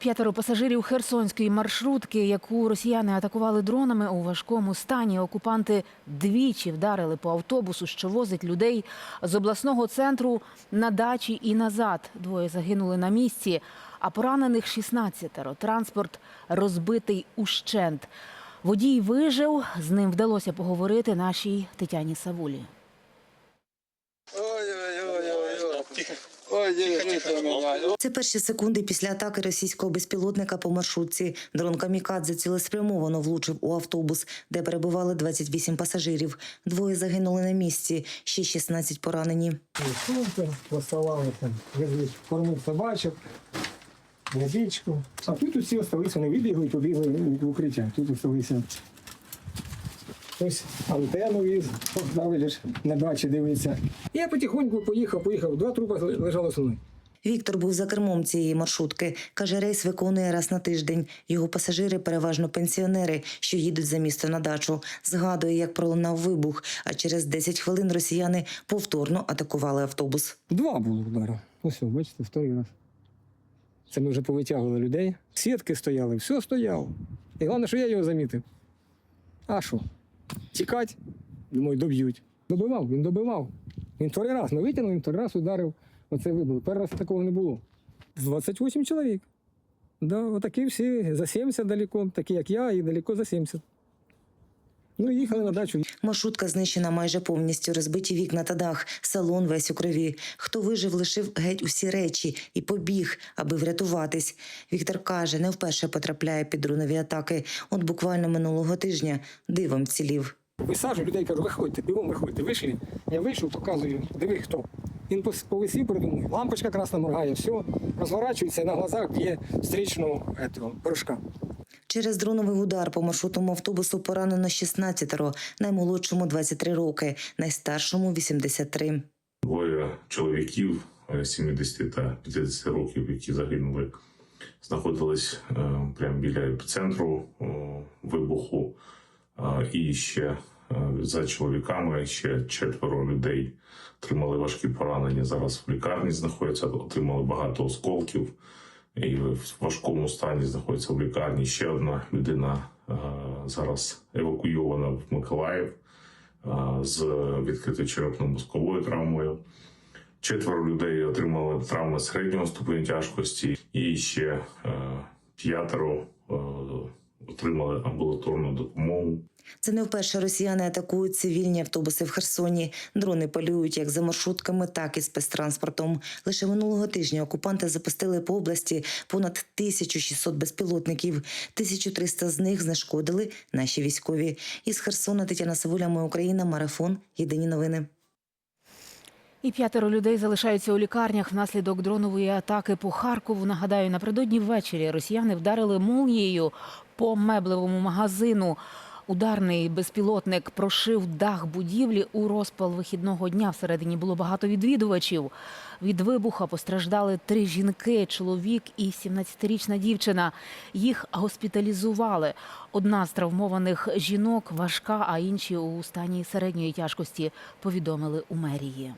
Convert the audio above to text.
П'ятеро пасажирів херсонської маршрутки, яку росіяни атакували дронами у важкому стані. Окупанти двічі вдарили по автобусу, що возить людей з обласного центру на дачі і назад. Двоє загинули на місці, а поранених 16 Транспорт розбитий ущент. Водій вижив. З ним вдалося поговорити нашій Тетяні Савулі. Це перші секунди після атаки російського безпілотника по маршрутці. Дрон Камікадзе цілеспрямовано влучив у автобус, де перебували 28 пасажирів. Двоє загинули на місці, ще 16 поранені. Сумки поставалися, везли кормив собачок, водичку. А тут усі осталися, вони вибігли побігли в укриття. Тут осталися. Ось антенну віз, дали ж на дачі дивиться. Я потихоньку поїхав, поїхав. Два трупи лежали зі мною. Віктор був за кермом цієї маршрутки. Каже, рейс виконує раз на тиждень. Його пасажири переважно пенсіонери, що їдуть за місто на дачу. Згадує, як пролунав вибух, а через 10 хвилин росіяни повторно атакували автобус. Два було удари. Ось, бачите, вторий раз. Це ми вже повитягували людей. Сітки стояли, все стояло. І головне, що я його замітив. А що? Тікать? Думаю, доб'ють. Добивав, він добивав. Він вторий раз. Ми витягнули, він вторий раз ударив. Оце вибило. Перший раз такого не було. 28 чоловік. Да, отакі всі за 70 далеко, такі як я, і далеко за 70. Ну, їхали на дачу. Маршрутка знищена майже повністю, розбиті вікна та дах, салон весь у крові. Хто вижив, лишив геть усі речі і побіг, аби врятуватись. Віктор каже, не вперше потрапляє під дронові атаки. От буквально минулого тижня дивом вцілів. Висаджую людей, кажу, виходьте, бігом виходьте. Вийшли. Я вийшов, показую, диви хто. Він повисів передо мною, лампочка красна моргає, все, розворачується, на глазах б'є стрічного этого, порошка. Через дроновий удар по маршрутному автобусу поранено 16, наймолодшому 23 роки, найстаршому 83. Двоє чоловіків е, 70 та 50 років, які загинули, знаходились е, прямо біля епіцентру е, вибуху. Е, І ще е, за чоловіками ще четверо людей отримали важкі поранення. Зараз в лікарні знаходяться, отримали багато осколків і в важкому стані знаходиться в лікарні. Ще одна людина е, зараз евакуйована в Миколаїв е, з відкритою черепно-мозковою травмою. Четверо людей отримали травми середнього ступеня тяжкості, і ще е, п'ятеро отримали амбулаторну допомогу. Це не вперше росіяни атакують цивільні автобуси в Херсоні. Дрони полюють як за маршрутками, так і спецтранспортом. Лише минулого тижня окупанти запустили по області понад 1600 безпілотників. 1300 з них знешкодили наші військові. Із Херсона Тетяна Савуля, Моя Україна, марафон. Єдині новини. І п'ятеро людей залишаються у лікарнях внаслідок дронової атаки по Харкову. Нагадаю, напередодні ввечері росіяни вдарили молнією по меблевому магазину. Ударний безпілотник прошив дах будівлі у розпал вихідного дня. Всередині було багато відвідувачів. Від вибуха постраждали три жінки, чоловік і 17-річна дівчина. Їх госпіталізували. Одна з травмованих жінок важка, а інші у стані середньої тяжкості повідомили у мерії.